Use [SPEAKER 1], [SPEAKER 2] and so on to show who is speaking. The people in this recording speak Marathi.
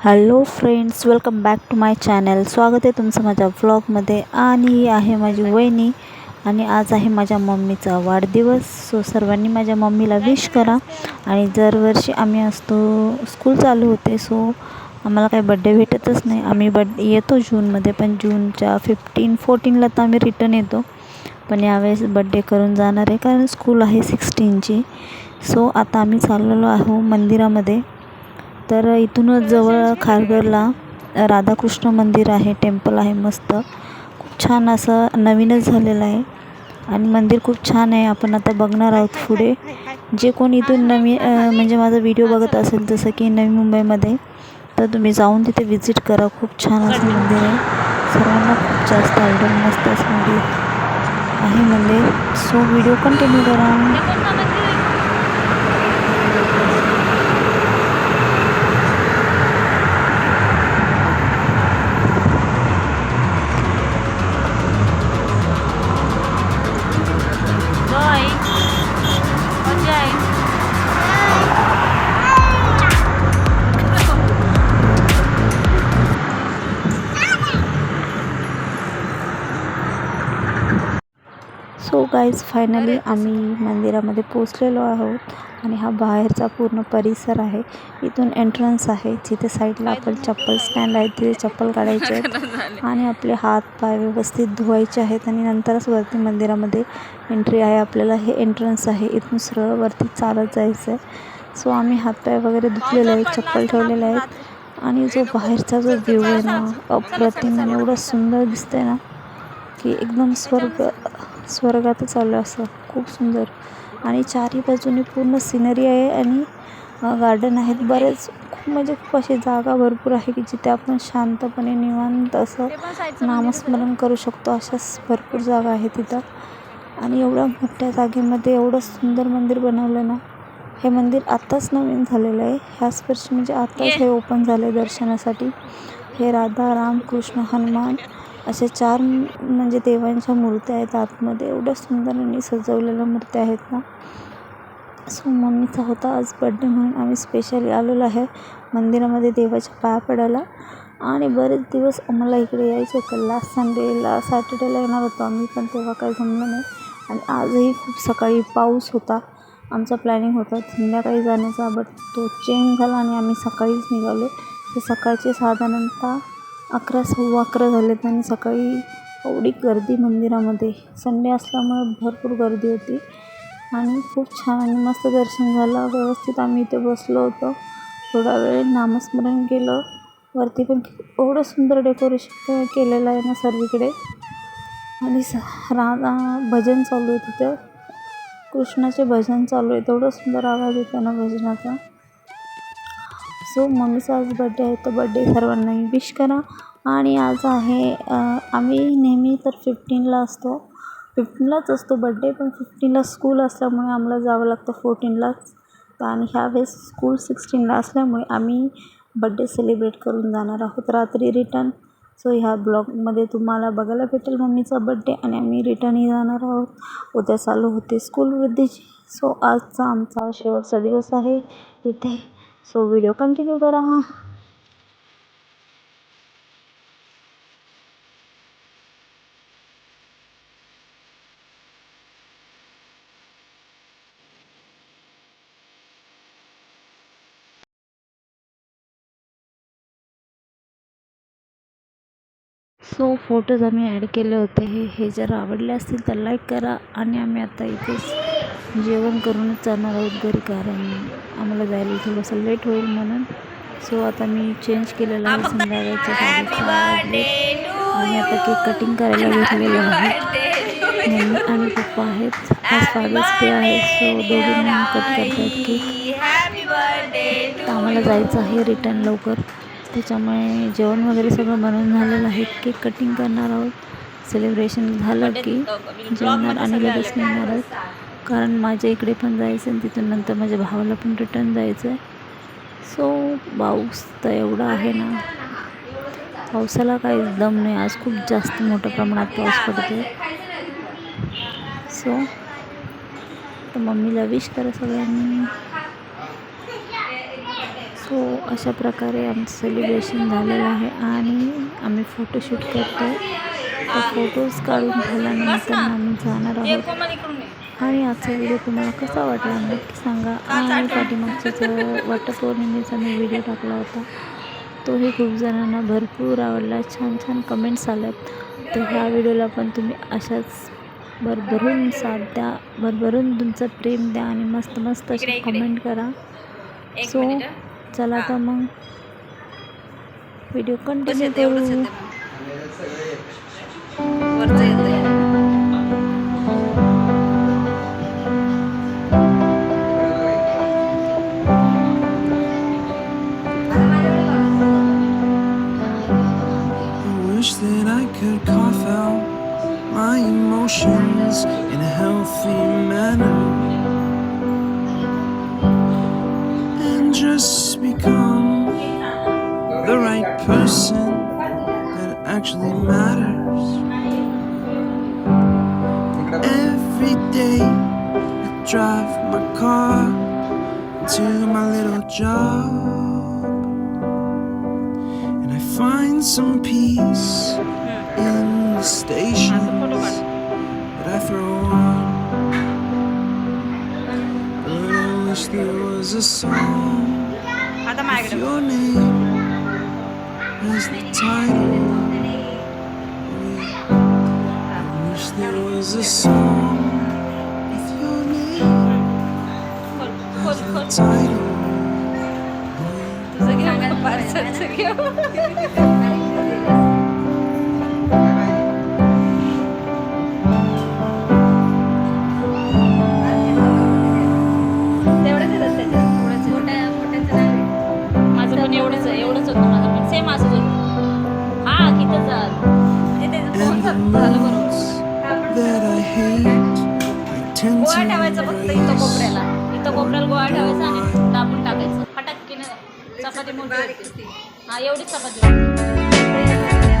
[SPEAKER 1] Hello friends welcome back to my channel स्वागत आहे तुमचं माझ्या व्लॉगमध्ये आणि ही आहे माझी वहिनी. आणि आज आहे माझ्या मम्मीचा वाढदिवस. सो सर्वांनी माझ्या मम्मीला विश करा. आणि दरवर्षी आम्ही असतो स्कूल चालू होते. सो आम्हाला काही बड्डे भेटतच नाही. आम्ही बड येतो जूनमध्ये पण जूनच्या फिफ्टीन फोर्टीनला तर आम्ही रिटर्न येतो. पण यावेळेस बड्डे करून जाणार आहे कारण स्कूल आहे सिक्स्टीनची सो आता आम्ही चाललेलो आहो मंदिरामध्ये. तर इथूनच जवळ खारघरला राधाकृष्ण मंदिर आहे टेम्पल आहे मस्त. खूप छान असं नवीनच झालेलं आहे. आणि मंदिर खूप छान आहे आपण आता बघणार आहोत पुढे. जे कोण इथून नवीन म्हणजे माझा व्हिडिओ बघत असेल जसं की नवी मुंबईमध्ये तर तुम्ही जाऊन तिथे विजिट करा. खूप छान असं मंदिर आहे. सर्वांना खूप जास्त आवडेल मस्त असं मंदिर. आहे मंदिर सो व्हिडिओ कंटिन्यू करा. गाईज फायनली आम्ही मंदिरामध्ये पोचलेलो आहोत. आणि हा बाहेरचा पूर्ण परिसर आहे. इथून एंट्रन्स आहे. जिथे साईडला आपण चप्पल स्टँड आहे. तिथे चप्पल काढायचे आहेत. आणि आपले हात पाय व्यवस्थित धुवायचे आहेत. आणि नंतरच वरती मंदिरामध्ये एंट्री आहे. आपल्याला हे एंट्रन्स आहे. इथून सरळ वरती चालत जायचं आहे सो आम्ही हातपाय वगैरे धुतलेले आहेत. चप्पल ठेवलेले आहेत. आणि जो बाहेरचा जो व्ह्यू आहे ना अप्रतिम. आणि एवढं सुंदर दिसतंय ना की एकदम स्वर्ग स्वर्गातच आलं असं. खूप सुंदर. आणि चारही बाजूने पूर्ण सिनरी आहे आणि गार्डन आहेत. बरेच खूप म्हणजे खूप अशी जागा भरपूर आहे की जिथे आपण शांतपणे निवांत असं नामस्मरण करू शकतो. अशाच भरपूर जागा आहे तिथं. आणि एवढ्या मोठ्या जागेमध्ये एवढं सुंदर मंदिर बनवलं ना हे मंदिर आत्ताच नवीन झालेलं आहे. ह्याच वर्षी म्हणजे आत्ताच हे ओपन झालं आहे दर्शनासाठी. हे राधा राम कृष्ण हनुमान अशा चार म्हणजे देवांच्या मूर्त्या आहेत आतमध्ये. एवढ्या सुंदर आणि सजवलेल्या मूर्त्या आहेत ना. सो मम्मीचा होता आज बड्डे म्हणून आम्ही स्पेशली आलेलो आहे मंदिरामध्ये देवाच्या पाया पडायला. आणि बरेच दिवस आम्हाला इकडे यायचे होतं. लास्ट संडेला सॅटर्डेला येणार होतो आम्ही पण तेव्हा काही जमलं नाही. आणि आजही खूप सकाळी पाऊस होता. आमचा प्लॅनिंग होता संध्याकाळी जाण्याचा बट तो चेंज झाला आणि आम्ही सकाळीच निघालो. तर सकाळचे साधारणतः अकरा सव्वा अकरा झालेत आणि सकाळी एवढी गर्दी मंदिरामध्ये. संडे असल्यामुळे भरपूर गर्दी होती. आणि खूप छान आणि मस्त दर्शन झालं. व्यवस्थित आम्ही इथे बसलो होतो. थोडा वेळ नामस्मरण केलं. वरती पण एवढं सुंदर डेकोरेशन केलेलं आहे ना सर्वीकडे. आणि स राधा भजन चालू आहे तिथं. कृष्णाचे भजन चालू आहे. तेवढं सुंदर आवाज येतो ना भजनाचा. सो मम्मीचा आज बड्डे आहे तर बड्डे सर्वांना विश करा. आणि आज आहे आम्ही नेहमी तर फिफ्टीनला असतो. फिफ्टीनलाच असतो बड्डे पण फिफ्टीनला स्कूल असल्यामुळे आम्हाला जावं लागतं फोर्टीनलाच आणि ह्यावेळेस स्कूल सिक्स्टीनला असल्यामुळे आम्ही बड्डे सेलिब्रेट करून जाणार आहोत रात्री रिटर्न सो ह्या ब्लॉगमध्ये तुम्हाला बघायला भेटेल मम्मीचा बड्डे आणि आम्ही रिटर्नही जाणार आहोत. उद्या चालू होते स्कूल वृद्धीची. सो आजचा आमचा शेवटचा दिवस आहे. इथे सो व्हिडिओ कंटिन्यू करा सो फोटोज आम्ही ॲड केले होते. हे हे जर आवडले असतील तर लाईक करा. आणि आम्ही आता इथेच जेवण करूनच जाणार आहोत घरी कारण आम्हाला जायला थोडंसं लेट होईल म्हणून. सो आता मी चेंज केलेलं आहे संध्याकाळच्या साडेसहा आणि आता केक कटिंग करायला घेतलेलं आहे. मम्मी आणि पप्पा आहेत. आज फादर्स डे आहे. सो दोघी कट करतात केक तर आम्हाला जायचं आहे रिटर्न लवकर. त्याच्यामुळे जेवण वगैरे सगळं बनवून झालेलं आहे. केक कटिंग करणार आहोत. सेलिब्रेशन झालं की जेवणार आणि लगेच निघणार आहोत. कारण माझ्या इकडे पण जायचं आणि तिथून नंतर माझ्या भावाला पण रिटर्न जायचं आहे सो पाऊस तर एवढा आहे ना. पावसाला काही दम नाही. आज खूप जास्त मोठ्या प्रमाणात पाऊस पडतो सो तर मम्मीला विश करा सगळ्यांनी. सो अशा प्रकारे आमचं सेलिब्रेशन झालेलं आहे आणि आम्ही फोटोशूट करतो तर फोटोज काढून झाल्यानंतर आम्ही जाणार आहोत. आणि आजचा व्हिडिओ तुम्हाला कसा वाटला नक्की सांगा. आणि पाठीमागचा जो वटपौर्णिमेचा मी व्हिडिओ टाकला होता तोही खूप जणांना भरपूर आवडला. छान छान कमेंट्स आल्यात. तर ह्या व्हिडिओला पण तुम्ही अशाच भरभरून साथ द्या. भरभरून तुमचं प्रेम द्या आणि मस्त मस्त असे कमेंट करा. सो चला तर मग व्हिडिओ कंटिन्यू करू.
[SPEAKER 2] Just become the right person that actually matters. Every day I drive my car to my little job and I find some peace in the stations that I throw on. I wish there was a song the Agro. Chodź, chodź,
[SPEAKER 3] chodź.
[SPEAKER 2] Zagramy
[SPEAKER 3] na parce, co कोपऱ्याला गोळा ठेवायचा आणि दाबून टाकायचं फटाकीने चपाती मोठी. हा एवढीच चपाती.